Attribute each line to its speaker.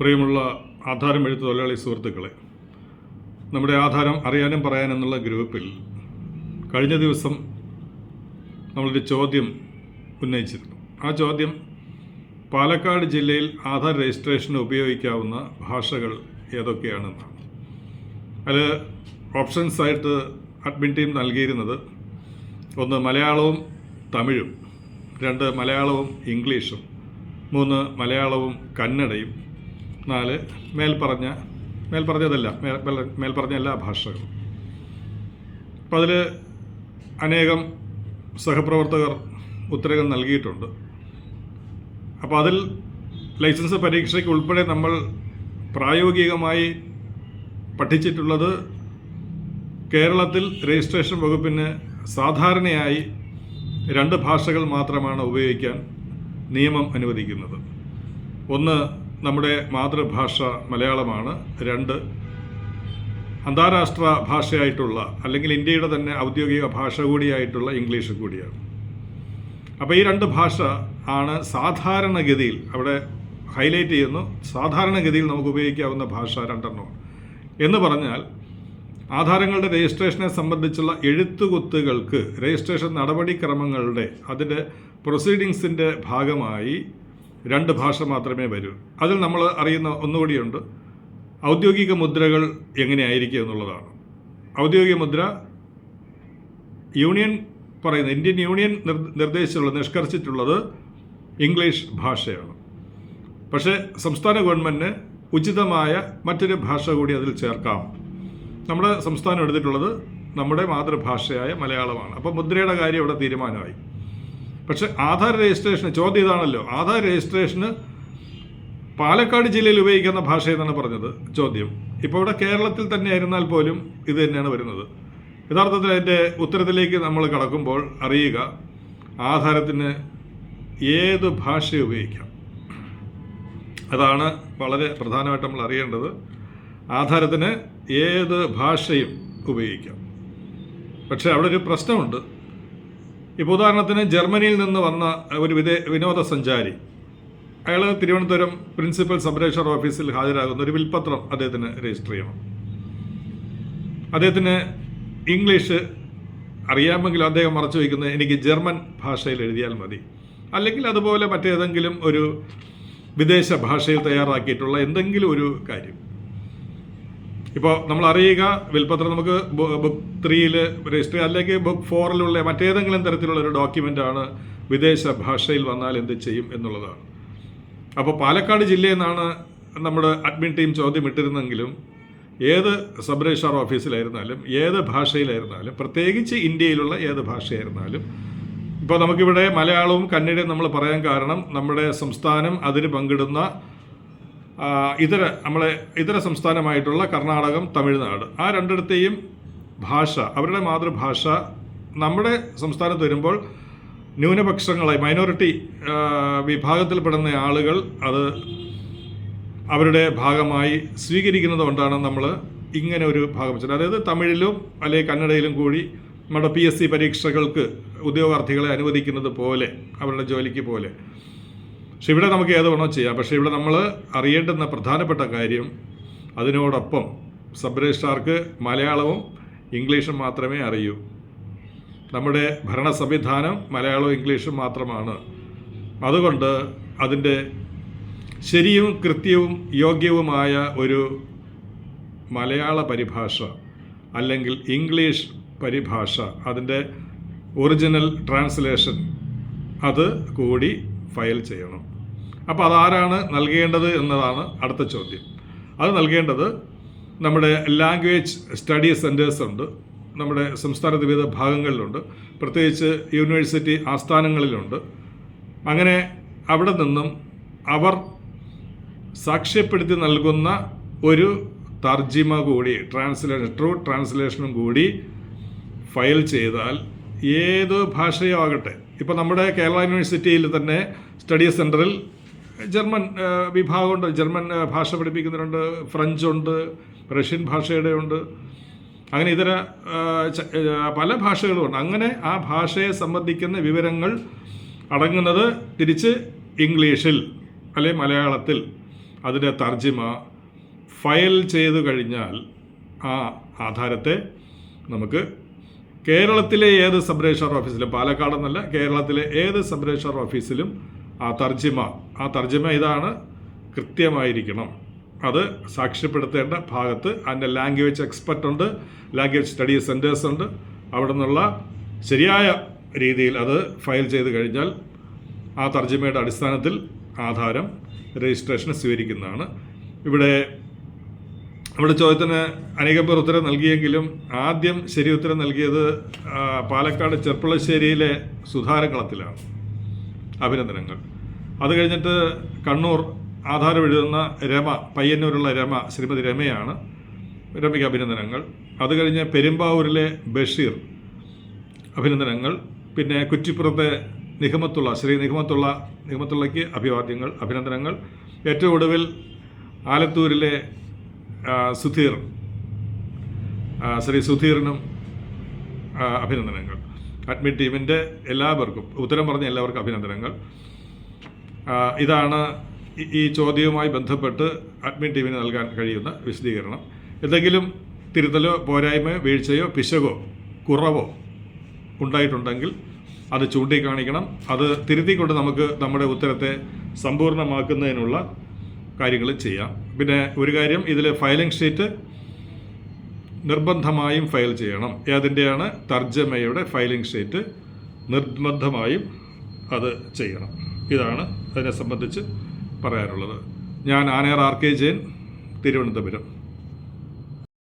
Speaker 1: പ്രിയമുള്ള ആധാരം എഴുത്ത് തൊഴിലാളി സുഹൃത്തുക്കളെ നമ്മുടെ ആധാരം അറിയാനും പറയാനും എന്നുള്ള ഗ്രൂപ്പിൽ കഴിഞ്ഞ ദിവസം നമ്മളൊരു ചോദ്യം ഉന്നയിച്ചിരുന്നു. ആ ചോദ്യം പാലക്കാട് ജില്ലയിൽ ആധാർ രജിസ്ട്രേഷന് ഉപയോഗിക്കാവുന്ന ഭാഷകൾ ഏതൊക്കെയാണെന്നാണ്. അതിൽ ഓപ്ഷൻസ് ആയിട്ട് അഡ്മിൻ ടീം നൽകിയിരുന്നത് ഒന്ന് മലയാളവും തമിഴും രണ്ട് മലയാളവും ഇംഗ്ലീഷും മൂന്ന് മലയാളവും കന്നഡയും നാല് മേൽപ്പറഞ്ഞ മേൽപ്പറഞ്ഞതല്ല മേൽ മേൽ- മേൽപ്പറഞ്ഞ എല്ലാ ഭാഷകളും. അപ്പം അതിൽ അനേകം സഹപ്രവർത്തകർ ഉത്തരകൾ നൽകിയിട്ടുണ്ട്. അപ്പോൾ അതിൽ ലൈസൻസ് പരീക്ഷയ്ക്ക് ഉൾപ്പെടെ നമ്മൾ പ്രായോഗികമായി പഠിച്ചിട്ടുള്ളത് കേരളത്തിൽ രജിസ്ട്രേഷൻ വകുപ്പിന് സാധാരണയായി രണ്ട് ഭാഷകൾ മാത്രമാണ് ഉപയോഗിക്കാൻ നിയമം അനുവദിക്കുന്നത്. ഒന്ന് നമ്മുടെ മാതൃഭാഷ മലയാളമാണ്. രണ്ട് അന്താരാഷ്ട്ര ഭാഷയായിട്ടുള്ള അല്ലെങ്കിൽ ഇന്ത്യയുടെ തന്നെ ഔദ്യോഗിക ഭാഷ കൂടിയായിട്ടുള്ള ഇംഗ്ലീഷ് കൂടിയാണ്. അപ്പോൾ ഈ രണ്ട് ഭാഷ ആണ് സാധാരണഗതിയിൽ അവിടെ ഹൈലൈറ്റ് ചെയ്യുന്നു സാധാരണഗതിയിൽ നമുക്ക് ഉപയോഗിക്കാവുന്ന ഭാഷ രണ്ടെണ്ണമാണ് എന്ന് പറഞ്ഞാൽ ആധാരങ്ങളുടെ രജിസ്ട്രേഷനെ സംബന്ധിച്ചുള്ള എഴുത്തുകുത്തുകൾക്ക് രജിസ്ട്രേഷൻ നടപടിക്രമങ്ങളുടെ അതിന്റെ പ്രൊസീഡിങ്സിന്റെ ഭാഗമായി രണ്ട് ഭാഷ മാത്രമേ വരൂ. അതിൽ നമ്മൾ അറിയുന്ന ഒന്നുകൂടിയുണ്ട്. ഔദ്യോഗിക മുദ്രകൾ എങ്ങനെയായിരിക്കും എന്നുള്ളതാണ്. ഔദ്യോഗിക മുദ്ര യൂണിയൻ പറയുന്നത് ഇന്ത്യൻ യൂണിയൻ നിർദ്ദേശിച്ചുള്ള നിഷ്കർഷിച്ചിട്ടുള്ളത് ഇംഗ്ലീഷ് ഭാഷയാണ്. പക്ഷേ സംസ്ഥാന ഗവൺമെന്റ് ഉചിതമായ മറ്റൊരു ഭാഷ കൂടി അതിൽ ചേർക്കാം. നമ്മുടെ സംസ്ഥാനം എടുത്തിട്ടുള്ളത് നമ്മുടെ മാതൃഭാഷയായ മലയാളമാണ്. അപ്പോൾ മുദ്രയുടെ കാര്യം ഇവിടെ തീരുമാനമായി. പക്ഷെ ആധാർ രജിസ്ട്രേഷന് ചോദ്യം ഇതാണല്ലോ. ആധാർ രജിസ്ട്രേഷന് പാലക്കാട് ജില്ലയിൽ ഉപയോഗിക്കുന്ന ഭാഷ എന്നാണ് പറഞ്ഞത്? ചോദ്യം. ഇപ്പോൾ ഇവിടെ കേരളത്തിൽ തന്നെ ആയിരുന്നാൽ പോലും ഇത് തന്നെയാണ് വരുന്നത്. യഥാർത്ഥത്തിൽ അതിന്റെ ഉത്തരത്തിലേക്ക് നമ്മൾ കടക്കുമ്പോൾ അറിയുക ആധാരത്തിന് ഏത് ഭാഷ ഉപയോഗിക്കാം? അതാണ് വളരെ പ്രധാനമായിട്ട് നമ്മൾ അറിയേണ്ടത്. ആധാരത്തിന് ഏത് ഭാഷയും ഉപയോഗിക്കാം. പക്ഷേ അവിടെ ഒരു പ്രശ്നമുണ്ട്. ഇപ്പോൾ ഉദാഹരണത്തിന് ജർമ്മനിയിൽ നിന്ന് വന്ന ഒരു വിദേ വിനോദസഞ്ചാരി. അയാൾ തിരുവനന്തപുരം പ്രിൻസിപ്പൽ സംരക്ഷർ ഓഫീസിൽ ഹാജരാകുന്ന ഒരു വിൽപ്പത്രം അദ്ദേഹത്തിന് രജിസ്റ്റർ ചെയ്യണം. അദ്ദേഹത്തിന് ഇംഗ്ലീഷ് അറിയാമെങ്കിലും അദ്ദേഹം മറച്ചു വയ്ക്കുന്നത് എനിക്ക് ജർമ്മൻ ഭാഷയിൽ എഴുതിയാൽ മതി. അല്ലെങ്കിൽ അതുപോലെ മറ്റേതെങ്കിലും ഒരു വിദേശ ഭാഷയിൽ തയ്യാറാക്കിയിട്ടുള്ള എന്തെങ്കിലും ഒരു കാര്യം. ഇപ്പോൾ നമ്മൾ അറിയുക വിൽപ്പത്രം നമുക്ക് ബുക്ക് ത്രീയിൽ രജിസ്റ്റർ അല്ലെങ്കിൽ ബുക്ക് ഫോറിലുള്ള മറ്റേതെങ്കിലും തരത്തിലുള്ള ഒരു ഡോക്യുമെന്റ് ആണ് വിദേശ ഭാഷയിൽ വന്നാൽ എന്ത് ചെയ്യും എന്നുള്ളതാണ്. അപ്പോൾ പാലക്കാട് ജില്ലയിൽ നിന്നാണ് നമ്മുടെ അഡ്മിൻ ടീം ചോദ്യം ഇട്ടിരുന്നെങ്കിലും ഏത് സബ് രജിസ്ട്രാർ ഓഫീസിലായിരുന്നാലും ഏത് ഭാഷയിലായിരുന്നാലും പ്രത്യേകിച്ച് ഇന്ത്യയിലുള്ള ഏത് ഭാഷയായിരുന്നാലും ഇപ്പോൾ നമുക്കിവിടെ മലയാളവും കന്നഡയും നമ്മൾ പറയാൻ കാരണം നമ്മുടെ സംസ്ഥാനം അതിന് പങ്കിടുന്ന ഇതര നമ്മളെ ഇതര സംസ്ഥാനമായിട്ടുള്ള കർണാടകം തമിഴ്നാട്. ആ രണ്ടിടത്തെയും ഭാഷ അവരുടെ മാതൃഭാഷ നമ്മുടെ സംസ്ഥാനത്ത് വരുമ്പോൾ ന്യൂനപക്ഷങ്ങളെ മൈനോറിറ്റി വിഭാഗത്തിൽപ്പെടുന്ന ആളുകൾ അത് അവരുടെ ഭാഗമായി സ്വീകരിക്കുന്നത് കൊണ്ടാണ് നമ്മൾ ഇങ്ങനെ ഒരു ഭാഗം വെച്ചത്. അതായത് തമിഴിലും അല്ലെങ്കിൽ കന്നഡയിലും കൂടി നമ്മുടെ പി എസ് സി പരീക്ഷകൾക്ക് ഉദ്യോഗാർത്ഥികളെ അനുവദിക്കുന്നത് പോലെ അവരുടെ ജോലിക്ക് പോലെ. പക്ഷെ ഇവിടെ നമുക്ക് ഏത് വേണോ ചെയ്യാം. പക്ഷേ ഇവിടെ നമ്മൾ അറിയേണ്ടുന്ന പ്രധാനപ്പെട്ട കാര്യം അതിനോടൊപ്പം സബ് രജിസ്ട്രാർക്ക് മലയാളവും ഇംഗ്ലീഷും മാത്രമേ അറിയൂ. നമ്മുടെ ഭരണ സംവിധാനം മലയാളവും ഇംഗ്ലീഷും മാത്രമാണ്. അതുകൊണ്ട് അതിന്റെ ശരിയും കൃത്യവും യോഗ്യവുമായ ഒരു മലയാള പരിഭാഷ അല്ലെങ്കിൽ ഇംഗ്ലീഷ് പരിഭാഷ അതിന്റെ ഒറിജിനൽ ട്രാൻസ്ലേഷൻ അത് കൂടി ഫയൽ ചെയ്യണം. അപ്പോൾ അതാരാണ് നൽകേണ്ടത് എന്നതാണ് അടുത്ത ചോദ്യം. അത് നൽകേണ്ടത് നമ്മുടെ ലാംഗ്വേജ് സ്റ്റഡി സെന്റേഴ്സ് ഉണ്ട്. നമ്മുടെ സംസ്ഥാനത്ത് വിവിധ ഭാഗങ്ങളിലുണ്ട്. പ്രത്യേകിച്ച് യൂണിവേഴ്സിറ്റി ആസ്ഥാനങ്ങളിലുണ്ട്. അങ്ങനെ അവിടെ നിന്നും അവർ സാക്ഷ്യപ്പെടുത്തി നൽകുന്ന ഒരു തർജിമ കൂടി ട്രാൻസ്ലേഷൻ ട്രൂ ട്രാൻസ്ലേഷനും കൂടി ഫയൽ ചെയ്താൽ ഏത് ഭാഷയോ ആകട്ടെ ഇപ്പോൾ നമ്മുടെ കേരള യൂണിവേഴ്സിറ്റിയിൽ തന്നെ സ്റ്റഡി സെന്ററിൽ ജർമ്മൻ വിഭാഗമുണ്ട്. ജർമ്മൻ ഭാഷ പഠിപ്പിക്കുന്നവരുണ്ട്. ഫ്രഞ്ച് ഉണ്ട്. റഷ്യൻ ഭാഷയുടെ ഉണ്ട്. അങ്ങനെ ഇതര പല ഭാഷകളുമുണ്ട് അങ്ങനെ ആ ഭാഷയെ സംബന്ധിക്കുന്ന വിവരങ്ങൾ അടങ്ങുന്നത് തിരിച്ച് ഇംഗ്ലീഷിൽ അല്ലെ മലയാളത്തിൽ. അതിന്റെ തർജിമ ഫയൽ ചെയ്തു കഴിഞ്ഞാൽ ആ ആധാരത്തെ നമുക്ക് കേരളത്തിലെ ഏത് സബ് രജിസ്ട്രാർ ഓഫീസിലും പാലക്കാടെന്നല്ല കേരളത്തിലെ ഏത് സബ് രജിസ്ട്രാർ ഓഫീസിലും ആ തർജിമ ആ തർജിമ ഇതാണ് കൃത്യമായിരിക്കണം. അത് സാക്ഷ്യപ്പെടുത്തേണ്ട ഭാഗത്ത് അതിന്റെ ലാംഗ്വേജ് എക്സ്പെർട്ട് ഉണ്ട് ലാംഗ്വേജ് സ്റ്റഡി സെന്റേഴ്സ് ഉണ്ട്. അവിടെ നിന്നുള്ള ശരിയായ രീതിയിൽ അത് ഫയൽ ചെയ്ത് കഴിഞ്ഞാൽ ആ തർജിമയുടെ അടിസ്ഥാനത്തിൽ ആധാരം രജിസ്ട്രേഷൻ സ്വീകരിക്കുന്നതാണ്. ഇവിടെ നമ്മുടെ ചോദ്യത്തിന് അനേകം പേർ ഉത്തരം നൽകിയെങ്കിലും ആദ്യം ശരി ഉത്തരം നൽകിയത് പാലക്കാട് ചെർപ്പുളശ്ശേരിയിലെ സുധാരകളത്തിലാണ് അഭിനന്ദനങ്ങൾ. അത് കഴിഞ്ഞിട്ട് കണ്ണൂർ ആധാരം എഴുതുന്ന രമ പയ്യന്നൂരുള്ള രമ ശ്രീമതി രമയാണ് രമയ്ക്ക് അഭിനന്ദനങ്ങൾ. അത് കഴിഞ്ഞ് പെരുമ്പാവൂരിലെ ബഷീർ അഭിനന്ദനങ്ങൾ. പിന്നെ കുറ്റിപ്പുറത്തെ നിഗമത്തുള്ള ശ്രീ നിഗമത്തുള്ള നിഗമത്തുള്ളയ്ക്ക് അഭിവാദ്യങ്ങൾ അഭിനന്ദനങ്ങൾ. ഏറ്റവും ഒടുവിൽ ആലത്തൂരിലെ സുധീർ. ശ്രീ സുധീറിനും അഭിനന്ദനങ്ങൾ. അഡ്മിറ്റ് ടീമിന്റെ എല്ലാവർക്കും ഉത്തരം പറഞ്ഞ എല്ലാവർക്കും അഭിനന്ദനങ്ങൾ. ഇതാണ് ഈ- ചോദ്യവുമായി ബന്ധപ്പെട്ട് അഡ്മിറ്റ് ടീമിന് നൽകാൻ കഴിയുന്ന വിശദീകരണം. എന്തെങ്കിലും തിരുത്തലോ പോരായ്മയോ വീഴ്ചയോ പിശകോ കുറവോ ഉണ്ടായിട്ടുണ്ടെങ്കിൽ അത് ചൂണ്ടിക്കാണിക്കണം. അത് തിരുത്തിക്കൊണ്ട് നമുക്ക് നമ്മുടെ ഉത്തരത്തെ സമ്പൂർണമാക്കുന്നതിനുള്ള കാര്യങ്ങൾ ചെയ്യാം. പിന്നെ ഒരു കാര്യം ഇതിൽ ഫയലിംഗ് ഷീറ്റ് നിർബന്ധമായും ഫയൽ ചെയ്യണം. ഏതിന്റെയാണ് തർജമയുടെ ഫയലിംഗ് ഷീറ്റ് നിർബന്ധമായും അത് ചെയ്യണം. ഇതാണ് അതിനെ സംബന്ധിച്ച് പറയാനുള്ളത്. ഞാൻ ആനയർ ആർ കെ ജെയിൻ തിരുവനന്തപുരം.